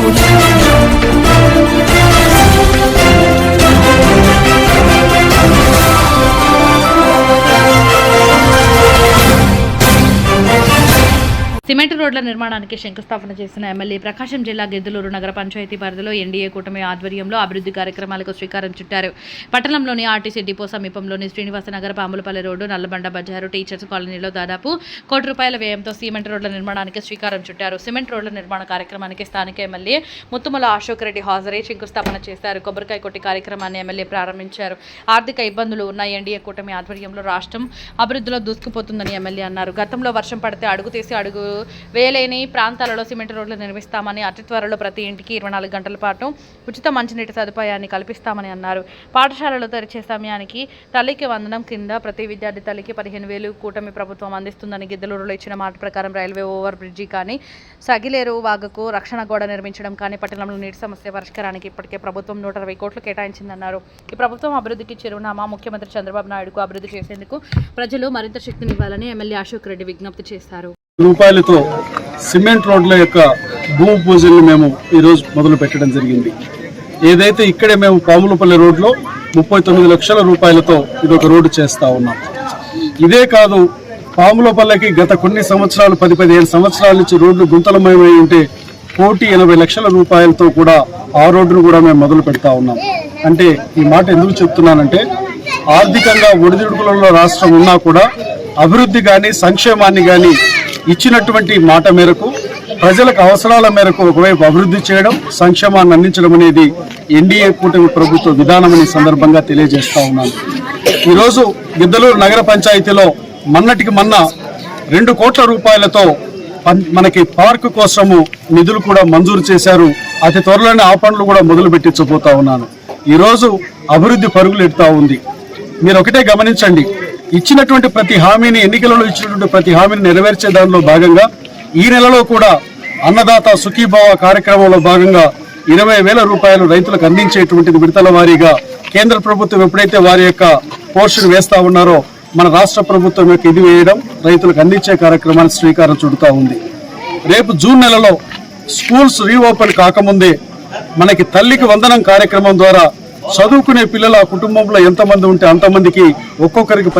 Saúde. Cement రోడ్ల నిర్మాణానికి శంకుస్థాపన చేసిన ఎమ్మెల్యే ప్రకాశం జిల్లా గిద్దలూరు నగర పంచాయతీ పరిధిలో ఎన్డీఏ కూటమి ఆధ్వర్యంలో అభివృద్ధి కార్యక్రమాలకు శ్రీకారం చుట్టారు. పట్టణంలోని ఆర్టీసీ డిపో సమీపంలోని శ్రీనివాస నగర పాములపల్లి రోడ్డు నల్లబండ బజారు టీచర్స్ కాలనీలో దాదాపు కోటి రూపాయల వ్యయంతో సిమెంట్ రోడ్ల నిర్మాణానికి శ్రీకారం చుట్టారు. సిమెంట్ రోడ్ల నిర్మాణ కార్యక్రమానికి స్థానిక ఎమ్మెల్యే ముత్తుమల అశోక్ రెడ్డి హాజరై శంకుస్థాపన చేశారు. కొబ్బరికాయ కొట్టి కార్యక్రమాన్ని ఎమ్మెల్యే ప్రారంభించారు. ఆర్థిక ఇబ్బందులు ఉన్న ఎన్డీఏ కూటమి ఆధ్వర్యంలో రాష్ట్రం అభివృద్ధిలో దూసుకుపోతుందని ఎమ్మెల్యే అన్నారు. గతంలో వర్షం పడితే అడుగు తీసి అడుగు వేలేని ప్రాంతాలలో సిమెంట్ రోడ్లు నిర్మిస్తామని అతి త్వరలో ప్రతి ఇంటికి ఇరవై నాలుగు గంటల పాటు ఉచిత మంచినీటి సదుపాయాన్ని కల్పిస్తామని అన్నారు. పాఠశాలలో తెరిచే సమయానికి తల్లికి వందనం కింద ప్రతి విద్యార్థి తల్లికి పదిహేను వేలు కూటమి ప్రభుత్వం అందిస్తుందని గిద్దలూరులో ఇచ్చిన మాట ప్రకారం రైల్వే ఓవర్ బ్రిడ్జి కానీ సగిలేరు వాగకు రక్షణ గోడ నిర్మించడం కానీ పట్టణంలో నీటి సమస్య పరిష్కారానికి ఇప్పటికే ప్రభుత్వం నూట అరవై కోట్లు కేటాయించిందన్నారు. ఈ ప్రభుత్వం అభివృద్ధికి చిరునామా ముఖ్యమంత్రి చంద్రబాబు నాయుడుకు అభివృద్ధి చేసేందుకు ప్రజలు మరింత శక్తినివ్వాలని ఎమ్మెల్యే అశోక్ రెడ్డి విజ్ఞప్తి చేశారు. రూపాయలతో సిమెంట్ రోడ్ల యొక్క భూమి పూజలను మేము ఈరోజు మొదలు పెట్టడం జరిగింది. ఏదైతే ఇక్కడే మేము పాములపల్లి రోడ్లో ముప్పై తొమ్మిది లక్షల రూపాయలతో ఇది ఒక రోడ్డు చేస్తూ ఉన్నాం. ఇదే కాదు పాములపల్లెకి గత కొన్ని సంవత్సరాలు పది పదిహేను సంవత్సరాల నుంచి రోడ్లు గుంతలమయమై ఉంటే కోటి ఎనభై లక్షల రూపాయలతో కూడా ఆ రోడ్డును కూడా మేము మొదలు పెడతా ఉన్నాం. అంటే ఈ మాట ఎందుకు చెప్తున్నానంటే ఆర్థికంగా ఒడిదుడుకులలో రాష్ట్రం ఉన్నా కూడా అభివృద్ధి కానీ సంక్షేమాన్ని కానీ ఇచ్చినటువంటి మాట మేరకు ప్రజలకు అవసరాల మేరకు ఒకవైపు అభివృద్ధి చేయడం సంక్షేమాన్ని అందించడం అనేది ఎన్డీఏ కూటమి ప్రభుత్వ విధానమని సందర్భంగా తెలియజేస్తా ఉన్నాను. ఈరోజు గిద్దలూరు నగర పంచాయతీలో మన్నటికి మొన్న రెండు కోట్ల రూపాయలతో పన్- మనకి పార్కు కోసము నిధులు కూడా మంజూరు చేశారు. అతి త్వరలోనే ఆ పనులు కూడా మొదలు పెట్టించబోతా ఉన్నాను. ఈరోజు అభివృద్ధి పరుగులు ఎడుతూ ఉంది. మీరు ఒకటే గమనించండి ఇచ్చినటువంటి ప్రతి హామీని ఎన్నికలలో ఇచ్చినటువంటి ప్రతి హామీని నెరవేర్చే దానిలో భాగంగా ఈ నెలలో కూడా అన్నదాత సుఖీభావ కార్యక్రమంలో భాగంగా ఇరవై వేల రూపాయలు రైతులకు అందించేటువంటిది విడతల వారీగా కేంద్ర ప్రభుత్వం ఎప్పుడైతే వారి యొక్క పోర్షన్ వేస్తా ఉన్నారో మన రాష్ట్ర ప్రభుత్వం యొక్క ఇది వేయడం రైతులకు అందించే కార్యక్రమానికి శ్రీకారం చుడుతూ ఉంది. రేపు జూన్ నెలలో స్కూల్స్ రీఓపెన్ కాకముందే మనకి తల్లికి వందనం కార్యక్రమం ద్వారా చదువుకునే పిల్లల కుటుంబంలో ఎంతమంది ఉంటే అంతమందికి ఒక్కొక్కరికి